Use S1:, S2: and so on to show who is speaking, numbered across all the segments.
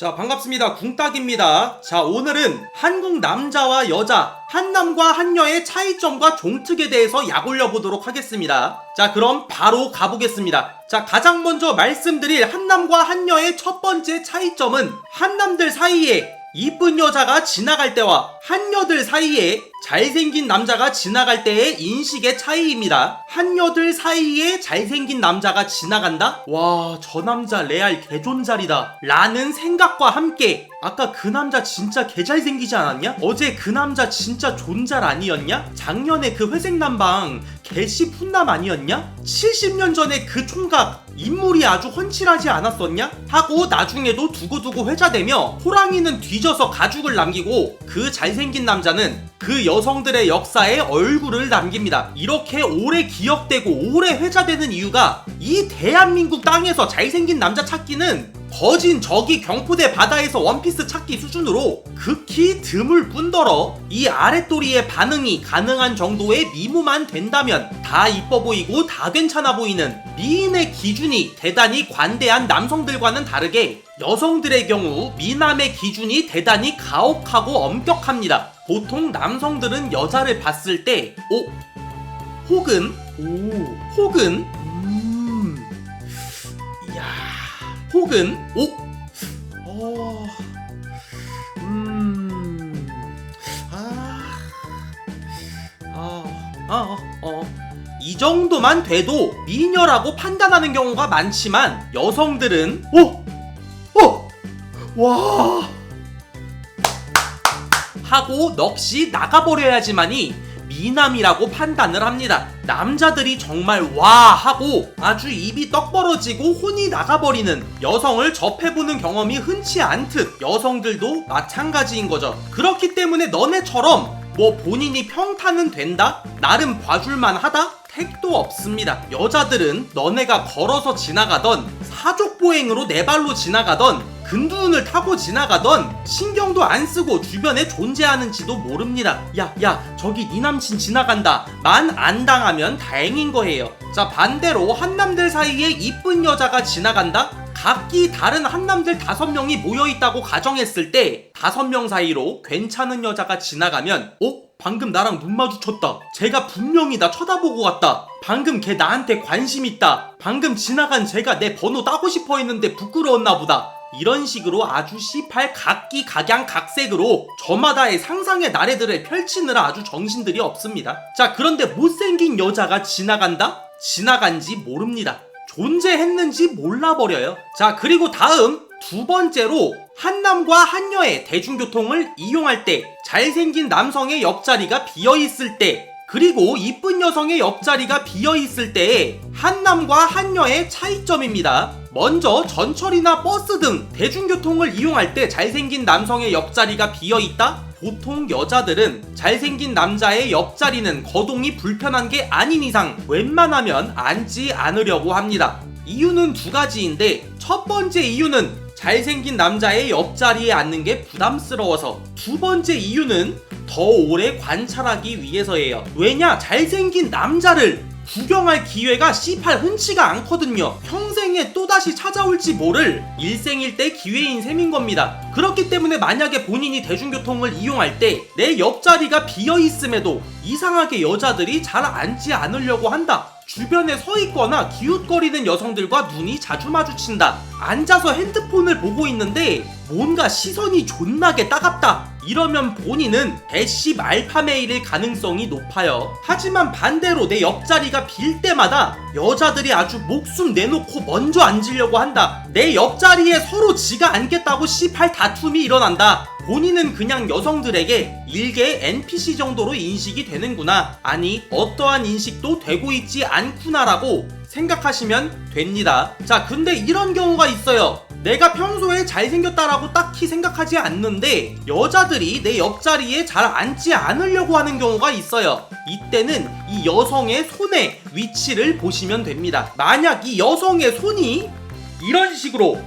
S1: 자, 반갑습니다. 궁딱입니다. 자, 오늘은 한국 남자와 여자, 한남과 한여의 차이점과 종특에 대해서 약 올려보도록 하겠습니다. 자, 그럼 바로 가보겠습니다. 자, 가장 먼저 말씀드릴 한남과 한여의 첫 번째 차이점은 한남들 사이에 이쁜 여자가 지나갈 때와 한여들 사이에 잘생긴 남자가 지나갈 때의 인식의 차이입니다. 한여들 사이에 잘생긴 남자가 지나간다? 와, 저 남자 레알 개존잘이다. 라는 생각과 함께 아까 그 남자 진짜 개잘생기지 않았냐? 어제 그 남자 진짜 존잘 아니었냐? 작년에 그 회색 남방 개씨 푼남 아니었냐? 70년 전에 그 총각 인물이 아주 훤칠하지 않았었냐? 하고 나중에도 두고두고 회자되며 호랑이는 뒤져서 가죽을 남기고 그 잘생긴 남자는 그 여성들의 역사에 얼굴을 남깁니다. 이렇게 오래 기억되고 오래 회자되는 이유가 이 대한민국 땅에서 잘생긴 남자 찾기는 거진 저기 경포대 바다에서 원피스 찾기 수준으로 극히 드물 뿐더러 이 아랫도리의 반응이 가능한 정도의 미모만 된다면 다 이뻐 보이고 다 괜찮아 보이는 미인의 기준이 대단히 관대한 남성들과는 다르게 여성들의 경우 미남의 기준이 대단히 가혹하고 엄격합니다. 보통 남성들은 여자를 봤을 때, 오, 혹은, 오, 혹은, 혹은, 오, 어, 음, 아, 아, 아, 어. 이 정도만 돼도 미녀라고 판단하는 경우가 많지만 여성들은 오! 오! 와! 하고 넋이 나가버려야지만이 미남이라고 판단을 합니다. 남자들이 정말 와 하고 아주 입이 떡 벌어지고 혼이 나가버리는 여성을 접해보는 경험이 흔치 않듯 여성들도 마찬가지인 거죠. 그렇기 때문에 너네처럼 뭐 본인이 평탄은 된다? 나름 봐줄만 하다? 택도 없습니다. 여자들은 너네가 걸어서 지나가던 사족보행으로 네 발로 지나가던 근두운을 타고 지나가던 신경도 안 쓰고 주변에 존재하는지도 모릅니다. 야, 야, 저기 네 남친 지나간다. 만 안 당하면 다행인 거예요. 자, 반대로 한남들 사이에 이쁜 여자가 지나간다? 각기 다른 한남들 다섯 명이 모여 있다고 가정했을 때 다섯 명 사이로 괜찮은 여자가 지나가면 어? 방금 나랑 눈 마주쳤다. 제가 분명히 나 쳐다보고 갔다. 방금 걔 나한테 관심 있다. 방금 지나간 제가 내 번호 따고 싶어 했는데 부끄러웠나 보다. 이런 식으로 아주 시팔 각기 각양 각색으로 저마다의 상상의 나래들을 펼치느라 아주 정신들이 없습니다. 자, 그런데 못생긴 여자가 지나간다? 지나간지 모릅니다. 존재했는지 몰라버려요. 자, 그리고 다음 두 번째로 한남과 한여의 대중교통을 이용할 때 잘생긴 남성의 옆자리가 비어 있을 때 그리고 이쁜 여성의 옆자리가 비어 있을 때의 한남과 한여의 차이점입니다. 먼저 전철이나 버스 등 대중교통을 이용할 때 잘생긴 남성의 옆자리가 비어 있다? 보통 여자들은 잘생긴 남자의 옆자리는 거동이 불편한 게 아닌 이상 웬만하면 앉지 않으려고 합니다. 이유는 두 가지인데 첫 번째 이유는 잘생긴 남자의 옆자리에 앉는 게 부담스러워서 두 번째 이유는 더 오래 관찰하기 위해서예요. 왜냐? 잘생긴 남자를 구경할 기회가 C8 흔치가 않거든요. 평생에 또다시 찾아올지 모를 일생일 대 기회인 셈인 겁니다. 그렇기 때문에 만약에 본인이 대중교통을 이용할 때 내 옆자리가 비어 있음에도 이상하게 여자들이 잘 앉지 않으려고 한다. 주변에 서 있거나 기웃거리는 여성들과 눈이 자주 마주친다. 앉아서 핸드폰을 보고 있는데 뭔가 시선이 존나게 따갑다. 이러면 본인은 대시 알파메일일 가능성이 높아요. 하지만 반대로 내 옆자리가 빌 때마다 여자들이 아주 목숨 내놓고 먼저 앉으려고 한다. 내 옆자리에 서로 지가 앉겠다고 C8 다툼이 일어난다. 본인은 그냥 여성들에게 일개 NPC 정도로 인식이 되는구나. 아니, 어떠한 인식도 되고 있지 않구나라고 생각하시면 됩니다. 자, 근데 이런 경우가 있어요. 내가 평소에 잘생겼다라고 딱히 생각하지 않는데 여자들이 내 옆자리에 잘 앉지 않으려고 하는 경우가 있어요. 이때는 이 여성의 손의 위치를 보시면 됩니다. 만약 이 여성의 손이 이런 식으로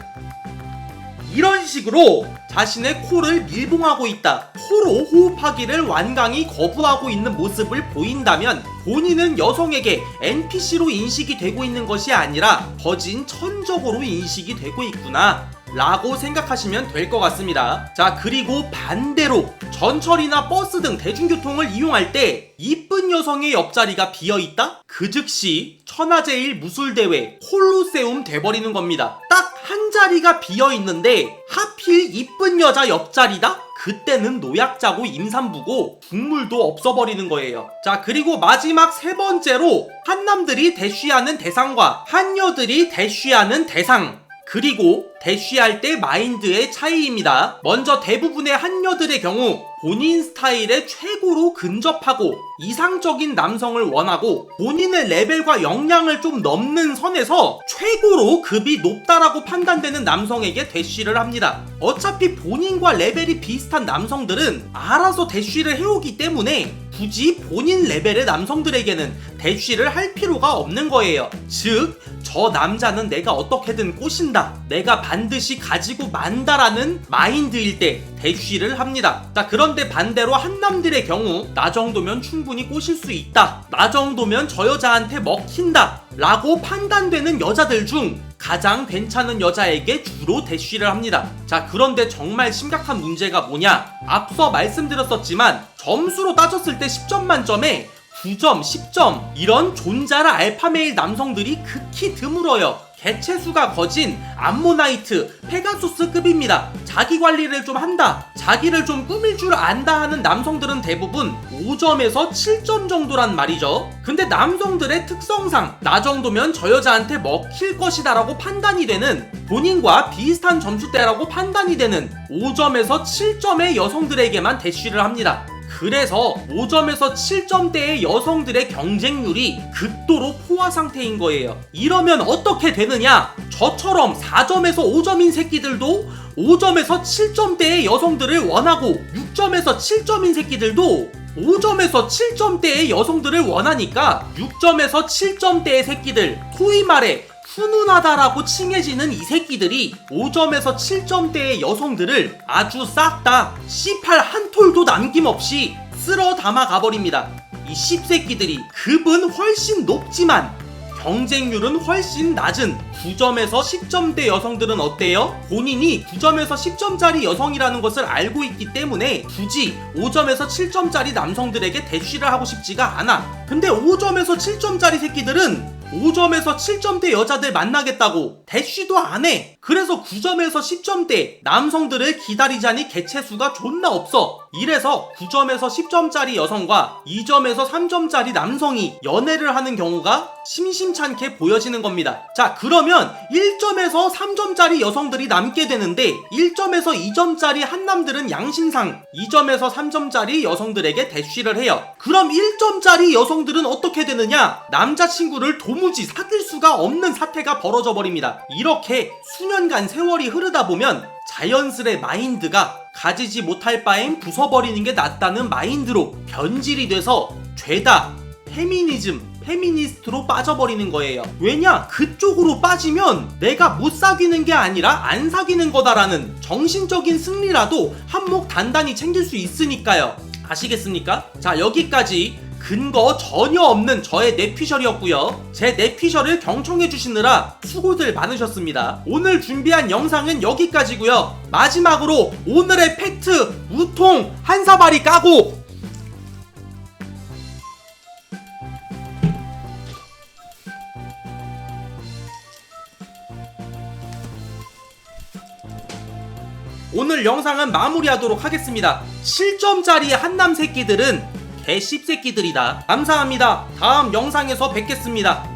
S1: 이런 식으로 자신의 코를 밀봉하고 있다. 코로 호흡하기를 완강히 거부하고 있는 모습을 보인다면 본인은 여성에게 NPC로 인식이 되고 있는 것이 아니라 거진 천적으로 인식이 되고 있구나. 라고 생각하시면 될 것 같습니다. 자, 그리고 반대로 전철이나 버스 등 대중교통을 이용할 때 이쁜 여성의 옆자리가 비어 있다? 그 즉시 천하제일 무술대회 콜로세움 돼버리는 겁니다. 딱 한 자리가 비어 있는데 하필 이쁜 여자 옆자리다? 그때는 노약자고 임산부고 국물도 없어버리는 거예요. 자, 그리고 마지막 세 번째로 한남들이 대쉬하는 대상과 한여들이 대쉬하는 대상. 그리고 대쉬할 때 마인드의 차이입니다. 먼저 대부분의 한여들의 경우 본인 스타일에 최고로 근접하고 이상적인 남성을 원하고 본인의 레벨과 역량을 좀 넘는 선에서 최고로 급이 높다라고 판단되는 남성에게 대쉬를 합니다. 어차피 본인과 레벨이 비슷한 남성들은 알아서 대쉬를 해오기 때문에 굳이 본인 레벨의 남성들에게는 대쉬를 할 필요가 없는 거예요. 즉, 저 남자는 내가 어떻게든 꼬신다. 내가 반드시 가지고 만다라는 마인드일 때 대쉬를 합니다. 자, 그런데 반대로 한남들의 경우 나 정도면 충분히 꼬실 수 있다. 나 정도면 저 여자한테 먹힌다. 라고 판단되는 여자들 중 가장 괜찮은 여자에게 주로 대쉬를 합니다. 자, 그런데 정말 심각한 문제가 뭐냐? 앞서 말씀드렸었지만 점수로 따졌을 때 10점 만점에 9점, 10점 이런 존잘한 알파메일 남성들이 극히 드물어요. 개체수가 거진 암모나이트, 페가수스급입니다. 자기 관리를 좀 한다, 자기를 좀 꾸밀 줄 안다 하는 남성들은 대부분 5점에서 7점 정도란 말이죠. 근데 남성들의 특성상 나 정도면 저 여자한테 먹힐 것이다라고 판단이 되는 본인과 비슷한 점수대라고 판단이 되는 5점에서 7점의 여성들에게만 대쉬를 합니다. 그래서 5점에서 7점대의 여성들의 경쟁률이 극도로 포화 상태인 거예요. 이러면 어떻게 되느냐? 저처럼 4점에서 5점인 새끼들도 5점에서 7점대의 여성들을 원하고 6점에서 7점인 새끼들도 5점에서 7점대의 여성들을 원하니까 6점에서 7점대의 새끼들 소위 말해 훈훈하다라고 칭해지는 이 새끼들이 5점에서 7점대의 여성들을 아주 싹 다 C8 한 톨도 남김없이 쓸어 담아 가버립니다. 이 씹새끼들이 급은 훨씬 높지만 경쟁률은 훨씬 낮은 9점에서 10점대 여성들은 어때요? 본인이 9점에서 10점짜리 여성이라는 것을 알고 있기 때문에 굳이 5점에서 7점짜리 남성들에게 대쉬를 하고 싶지가 않아. 근데 5점에서 7점짜리 새끼들은 5점에서 7점대 여자들 만나겠다고 대쉬도 안 해. 그래서 9점에서 10점대 남성들을 기다리자니 개체수가 존나 없어. 이래서 9점에서 10점짜리 여성과 2점에서 3점짜리 남성이 연애를 하는 경우가 심심찮게 보여지는 겁니다. 자, 그러면 1점에서 3점짜리 여성들이 남게 되는데 1점에서 2점짜리 한남들은 양심상 2점에서 3점짜리 여성들에게 대쉬를 해요. 그럼 1점짜리 여성들은 어떻게 되느냐? 남자친구를 도무지 사귈 수가 없는 사태가 벌어져 버립니다. 이렇게 수 년간 세월이 흐르다 보면 자연스레 마인드가 가지지 못할 바엔 부숴버리는 게 낫다는 마인드로 변질이 돼서 죄다 페미니즘 페미니스트로 빠져버리는 거예요. 왜냐? 그쪽으로 빠지면 내가 못 사귀는 게 아니라 안 사귀는 거다라는 정신적인 승리라도 한몫 단단히 챙길 수 있으니까요. 아시겠습니까? 자, 여기까지 근거 전혀 없는 저의 뇌피셜이었고요. 제 뇌피셜을 경청해 주시느라 수고들 많으셨습니다. 오늘 준비한 영상은 여기까지고요. 마지막으로 오늘의 팩트 우통 한 사발이 까고 오늘 영상은 마무리하도록 하겠습니다. 7점짜리 한남 새끼들은 개 씹새끼들이다. 감사합니다. 다음 영상에서 뵙겠습니다.